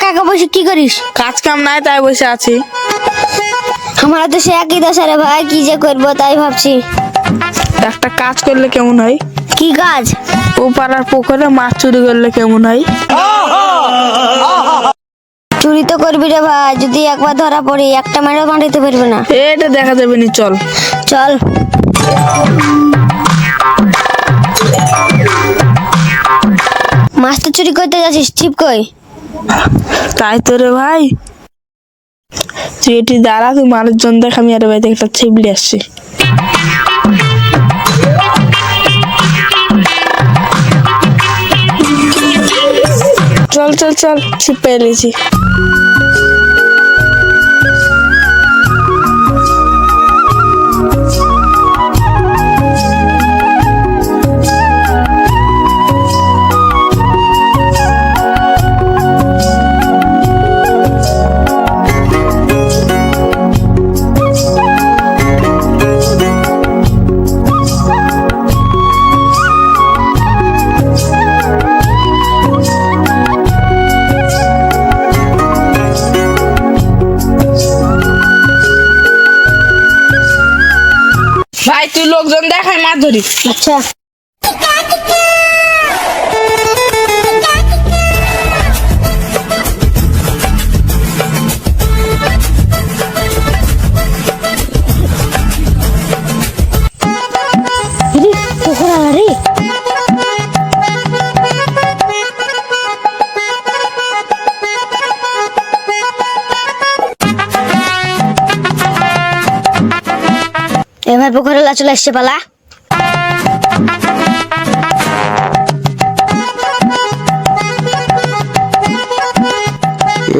বসে কি করিস? কাজ কাম নাই তাই বসে আছি। আমার তো সে একই দশা রে ভাই কি যে করব তাই ভাবছি। একটা কাজ করলে কেমন হয়? কি কাজ? ও পাড়ার পুকুরে মাছ চুরি করলে কেমন হয়? চুরি তো করবি রে ভাই যদি একবার ধরা পড়ি একটা মেরে মারিতে পারবে না। এটা দেখা যাবে নি চল। চল। মাছ তো চুরি করতে যাচ্ছিস ছিপ কই? তাই তো রে ভাই। তুই এটি দাঁড়া, তুই মানুষজন দেখ, আমি আর বাড়িতে একটা ছিবলি আসছি। চল চল চল, ছিপ পেয়ে ভাই তুই লোকজন দেখাই মাছ ধরিস আচ্ছা। এবার পুকুরে চলে এসছে পালা।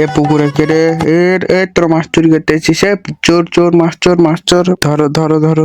এ পুকুরে কেড়ে এর এ তোর মাছ চুরি করতে এ চোর চোর, মাছ চোর মাছ, চোর। ধরো ধরো ধরো।